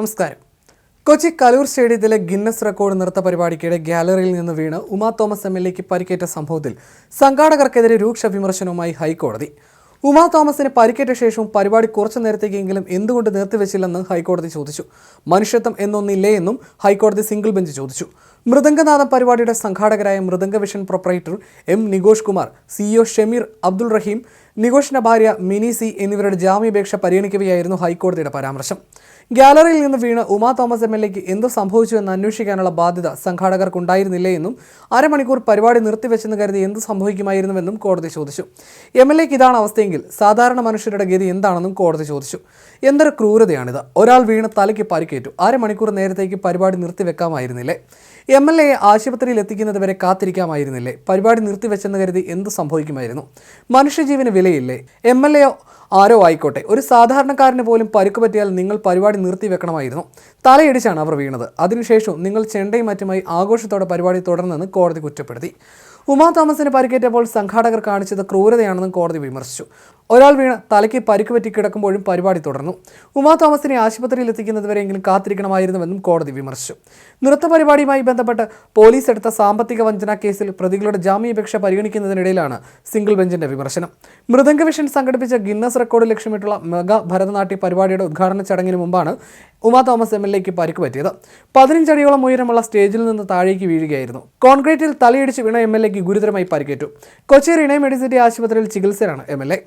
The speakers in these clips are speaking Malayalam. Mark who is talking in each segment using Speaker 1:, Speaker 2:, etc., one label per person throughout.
Speaker 1: നമസ്കാരം. കൊച്ചി കലൂർ സ്റ്റേഡിയത്തിലെ ഗിന്നസ് റെക്കോർഡ് നൃത്ത പരിപാടിക്കിടെ ഗാലറിയിൽ നിന്ന് വീണ് ഉമാ തോമസ് എം എൽ എക്ക് പരിക്കേറ്റ സംഭവത്തിൽ സംഘാടകർക്കെതിരെ രൂക്ഷ വിമർശനവുമായി ഹൈക്കോടതി. ഉമാ തോമസിന് പരിക്കേറ്റ ശേഷവും പരിപാടി കുറച്ചു നേരത്തേക്കെങ്കിലും എന്തുകൊണ്ട് നിർത്തിവെച്ചില്ലെന്ന് ഹൈക്കോടതി ചോദിച്ചു. മനുഷ്യത്വം എന്നൊന്നില്ലേ എന്നും ഹൈക്കോടതി സിംഗിൾ ബെഞ്ച് ചോദിച്ചു. മൃദംഗനാഥം പരിപാടിയുടെ സംഘാടകരായ Mridanga Vision proprietor M Nigosh Kumar CEO Shameer Abdul Raheem നിഗോഷിന്റെ ഭാര്യ മിനി സി എന്നിവരുടെ ജാമ്യാപേക്ഷ പരിഗണിക്കവെയായിരുന്നു ഹൈക്കോടതിയുടെ പരാമർശം. ഗാലറിയിൽ നിന്ന് വീണ് ഉമാ തോമസ് എം എൽ എക്ക് എന്ത് സംഭവിച്ചു എന്ന് അന്വേഷിക്കാനുള്ള ബാധ്യത സംഘാടകർക്കുണ്ടായിരുന്നില്ലേ എന്നും അരമണിക്കൂർ പരിപാടി നിർത്തിവെച്ചെന്ന് കരുതി എന്ത് സംഭവിക്കുമായിരുന്നുവെന്നും കോടതി ചോദിച്ചു. എം എൽ എക്ക് ഇതാണ് അവസ്ഥയെങ്കിൽ സാധാരണ മനുഷ്യരുടെ ഗതി എന്താണെന്നും കോടതി ചോദിച്ചു. എന്തൊരു ക്രൂരതയാണിത്. ഒരാൾ വീണ് തലയ്ക്ക് പരിക്കേറ്റു. അരമണിക്കൂർ നേരത്തേക്ക് പരിപാടി നിർത്തിവെക്കാമായിരുന്നില്ലേ? എം എൽ എയെ ആശുപത്രിയിൽ എത്തിക്കുന്നത് വരെ കാത്തിരിക്കാമായിരുന്നില്ലേ? പരിപാടി നിർത്തിവെച്ചെന്ന് കരുതി എന്ത് സംഭവിക്കുമായിരുന്നു? മനുഷ്യജീവന് വിലയില്ലേ എം എൽ എ ആരോ ആയിക്കോട്ടെ. ഒരു സാധാരണക്കാരന് പോലും പരുക്ക് പറ്റിയാൽ നിങ്ങൾ പരിപാടി നിർത്തി വെക്കണമായിരുന്നു. തലയിടിച്ചാണ് അവർ വീണത്. അതിനുശേഷം നിങ്ങൾ ചെണ്ടയും മറ്റുമായി ആഘോഷത്തോടെ പരിപാടി തുടർന്നെന്ന് കോടതി കുറ്റപ്പെടുത്തി. ഉമാ തോമസിന് പരിക്കേറ്റപ്പോൾ സംഘാടകർ കാണിച്ചത് ക്രൂരതയാണെന്നും കോടതി വിമർശിച്ചു. ഒരാൾ വീണ് തലയ്ക്ക് പരിക്ക് പറ്റി കിടക്കുമ്പോഴും പരിപാടി തുടർന്നു. ഉമാ തോമസിനെ ആശുപത്രിയിൽ എത്തിക്കുന്നതുവരെയെങ്കിലും കാത്തിരിക്കണമായിരുന്നുവെന്നും കോടതി വിമർശിച്ചു. നൃത്ത പരിപാടിയുമായി ബന്ധപ്പെട്ട് പോലീസ് എടുത്ത സാമ്പത്തിക വഞ്ചന കേസിൽ പ്രതികളുടെ ജാമ്യാപേക്ഷ പരിഗണിക്കുന്നതിനിടയിലാണ് സിംഗിൾ ബെഞ്ചിന്റെ വിമർശനം. മൃദംഗ വിഷൻ സംഘടിപ്പിച്ച ഗിന്നസ് റെക്കോർഡ് ലക്ഷ്യമിട്ടുള്ള മെഗാ ഭരതനാട്യ പരിപാടിയുടെ ഉദ്ഘാടന ചടങ്ങിന് മുമ്പാണ് ഉമാ തോമസ് എം എൽ എക്ക് പരിക്ക് പറ്റിയത്. പതിനഞ്ചടിയോളം ഉയരമുള്ള സ്റ്റേജിൽ നിന്ന് താഴേക്ക് വീഴുകയായിരുന്നു. കോൺക്രീറ്റിൽ തലയിടിച്ച് വീണ എം എൽ എക്ക് ഗുരുതരമായി പരിക്കേറ്റു. കൊച്ചി റിണേ മെഡിസിറ്റി ആശുപത്രിയിൽ ചികിത്സയിലാണ് എം എൽ എ.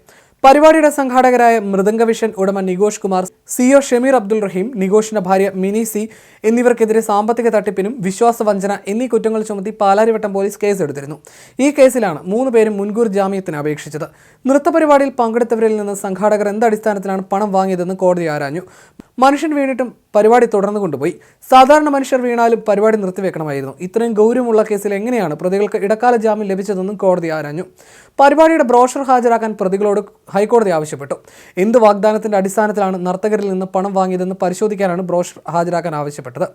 Speaker 1: പരിപാടിയുടെ സംഘാടകരായ മൃദംഗവിഷൻ ഉടമ നിഗോഷ് കുമാർ സിഒ ഷമീർ അബ്ദുൾ റഹീം നിഗോഷിന്റെ ഭാര്യ മിനി സി എന്നിവർക്കെതിരെ സാമ്പത്തിക തട്ടിപ്പിനും വിശ്വാസവഞ്ചന എന്നീ കുറ്റങ്ങൾ ചുമത്തി പാലാരിവട്ടം പോലീസ് കേസെടുത്തിരുന്നു. ഈ കേസിലാണ് മൂന്ന് പേരും മുൻകൂർ ജാമ്യത്തിന് അപേക്ഷിച്ചത്. നൃത്തപരിപാടിയിൽ പങ്കെടുത്തവരിൽ നിന്ന് സംഘാടകർ എന്ത് അടിസ്ഥാനത്തിലാണ് പണം വാങ്ങിയതെന്ന് കോടതി ആരാഞ്ഞു. മനുഷ്യൻ വീണിട്ടും പരിപാടി തുടർന്നു കൊണ്ടുപോയി. സാധാരണ മനുഷ്യർ വീണാലും പരിപാടി നിർത്തിവെക്കണമായിരുന്നു. ഇത്രയും ഗൗരവമുള്ള കേസിൽ എങ്ങനെയാണ് പ്രതികൾക്ക് ഇടക്കാല ജാമ്യം ലഭിച്ചതെന്നും കോടതി ആരാഞ്ഞു. പരിപാടിയുടെ ബ്രോഷർ ഹാജരാക്കാൻ പ്രതികളോട് ഹൈക്കോടതി ആവശ്യപ്പെട്ടു. എന്ത് വാഗ്ദാനത്തിന്റെ അടിസ്ഥാനത്തിലാണ് നർത്തകരിൽ നിന്ന് പണം വാങ്ങിയതെന്ന് പരിശോധിക്കാനാണ് ബ്രോഷർ ഹാജരാക്കാൻ ആവശ്യപ്പെട്ടത്.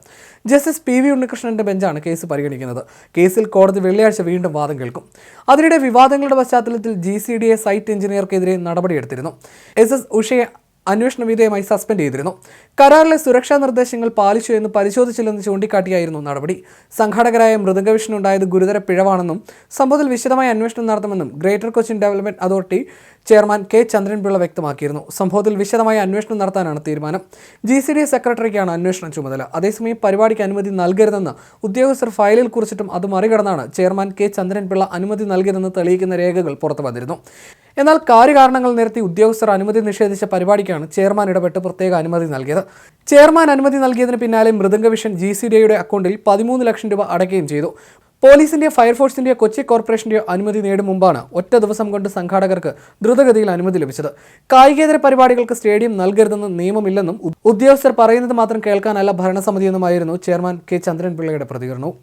Speaker 1: ജസ്റ്റിസ് പി വി ഉണ്ണികൃഷ്ണന്റെ ബെഞ്ചാണ് കേസ് പരിഗണിക്കുന്നത്. കേസിൽ കോടതി വെള്ളിയാഴ്ച വീണ്ടും വാദം കേൾക്കും. അതിനിടെ വിവാദങ്ങളുടെ പശ്ചാത്തലത്തിൽ G C D A site എഞ്ചിനീയർക്കെതിരെ നടപടിയെടുത്തിരുന്നു. എസ് എസ് ഉഷയെ അന്വേഷണ വിധേയമായി സസ്പെൻഡ് ചെയ്തിരുന്നു. കരാറിലെ സുരക്ഷാ നിർദ്ദേശങ്ങൾ പാലിച്ചു എന്ന് പരിശോധിച്ചില്ലെന്ന് ചൂണ്ടിക്കാട്ടിയായിരുന്നു നടപടി. സംഘാടകരായ മൃദംഗവിഷ്ണുണ്ടായത് ഗുരുതര പിഴവാണെന്നും സംഭവത്തിൽ വിശദമായ അന്വേഷണം നടത്തുമെന്നും Greater Cochin Development Authority chairman K Chandranpillai വ്യക്തമാക്കിയിരുന്നു. സംഭവത്തിൽ വിശദമായ അന്വേഷണം നടത്താനാണ് തീരുമാനം. ജി സി ഡി സെക്രട്ടറിക്കാണ് അന്വേഷണ ചുമതല. അതേസമയം പരിപാടിക്ക് അനുമതി നൽകരുതെന്ന് ഉദ്യോഗസ്ഥർ ഫയലിൽ കുറിച്ചിട്ടും അത് മറികടന്നാണ് ചെയർമാൻ കെ ചന്ദ്രൻപിള്ള അനുമതി നൽകിയതെന്ന് തെളിയിക്കുന്ന രേഖകൾ പുറത്തു വന്നിരുന്നു എന്നാൽ കാര്യകാരണങ്ങൾ നിരത്തി ഉദ്യോഗസ്ഥർ അനുമതി നിഷേധിച്ച പരിപാടിക്കാണ് ചെയർമാൻ ഇടപെട്ട് പ്രത്യേക അനുമതി നൽകിയത്. ചെയർമാൻ അനുമതി നൽകിയതിന് പിന്നാലെ മൃദംഗവിഷൻ ജി സി ഡിയുടെ അക്കൗണ്ടിൽ പതിമൂന്ന് ലക്ഷം രൂപ അടയ്ക്കുകയും ചെയ്തു. പോലീസിന്റെയോ ഫയർഫോഴ്സിന്റെയോ കൊച്ചി കോർപ്പറേഷന്റെയോ അനുമതി നേടും മുമ്പാണ് ഒറ്റ ദിവസം കൊണ്ട് സംഘാടകർക്ക് ദ്രുതഗതിയിൽ അനുമതി ലഭിച്ചത്. കായികേതര പരിപാടികൾക്ക് സ്റ്റേഡിയം നൽകരുതെന്ന് നിയമമില്ലെന്നും ഉദ്യോഗസ്ഥർ പറയുന്നത് മാത്രം കേൾക്കാനല്ല ഭരണസമിതിയെന്നുമായിരുന്നു ചെയർമാൻ കെ ചന്ദ്രൻപിള്ളയുടെ പ്രതികരണവും.